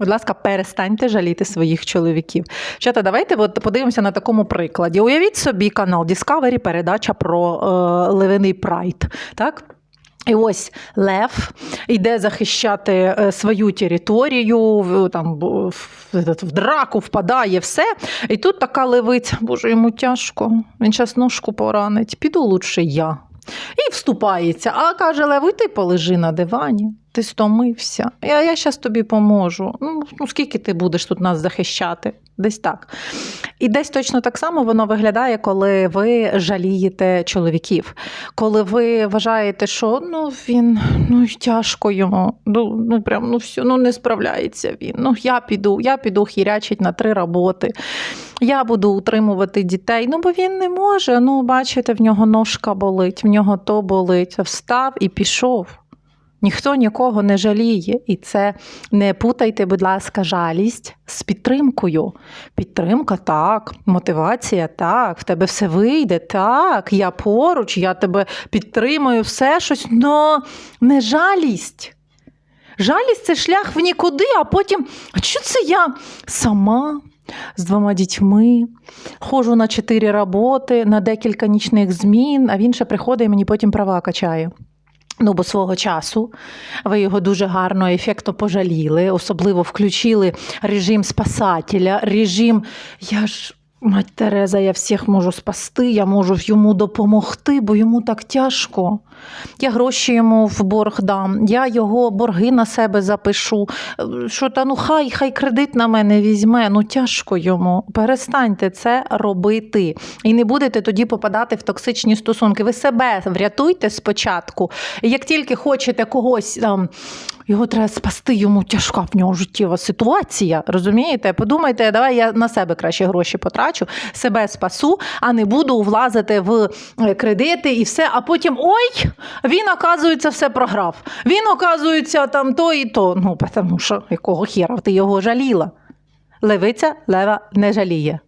Будь ласка, перестаньте жаліти своїх чоловіків. Чата, давайте от подивимося на такому прикладі. Уявіть собі канал Discovery, передача про е, левиний прайд. Так? І ось Лев йде захищати е, свою територію, там, в, драку впадає, все. І тут така левиця, боже, йому тяжко, він час ножку поранить, піду лучше я. І вступається. А каже, Лев, ти полежи на дивані, ти стомився. Я, я зараз тобі поможу. Ну, ну, скільки ти будеш тут нас захищати? Десь так. І десь точно так само воно виглядає, коли ви жалієте чоловіків. Коли ви вважаєте, що ну він ну тяжко йому, ну, ну прям ну все, ну не справляється він. Ну я піду, я піду хірячить на три роботи. Я буду утримувати дітей. Ну, бо він не може. Ну, бачите, в нього ножка болить, в нього то болить. Встав і пішов. Ніхто нікого не жаліє. І це не путайте, будь ласка, жалість з підтримкою. Підтримка так, мотивація так, в тебе все вийде, так, я поруч, я тебе підтримую, все щось, но не жалість. Жалість це шлях в нікуди, а потім, а що це я сама з двома дітьми, ходжу на чотири роботи, на декілька нічних змін, а він ще приходить і мені потім права качає. Ну, бо свого часу ви його дуже гарно, ефектно пожаліли, особливо включили режим спасателя, режим я ж. Мать Тереза, я всіх можу спасти, я можу йому допомогти, бо йому так тяжко. Я гроші йому в борг дам, я його борги на себе запишу. Е, Що та ну хай, хай кредит на мене візьме, ну тяжко йому. Перестаньте це робити. І не будете тоді попадати в токсичні стосунки. Ви себе врятуйте спочатку. Як тільки хочете когось там. Його треба спасти, йому тяжка в нього життєва ситуація. Розумієте? Подумайте, давай я на себе краще гроші потрачу, себе спасу, а не буду влазити в е, кредити і все. А потім ой, він, оказується, все програв. Він, оказується, там то і то. Ну, тому що якого хіра ти його жаліла? Левиця лева не жаліє.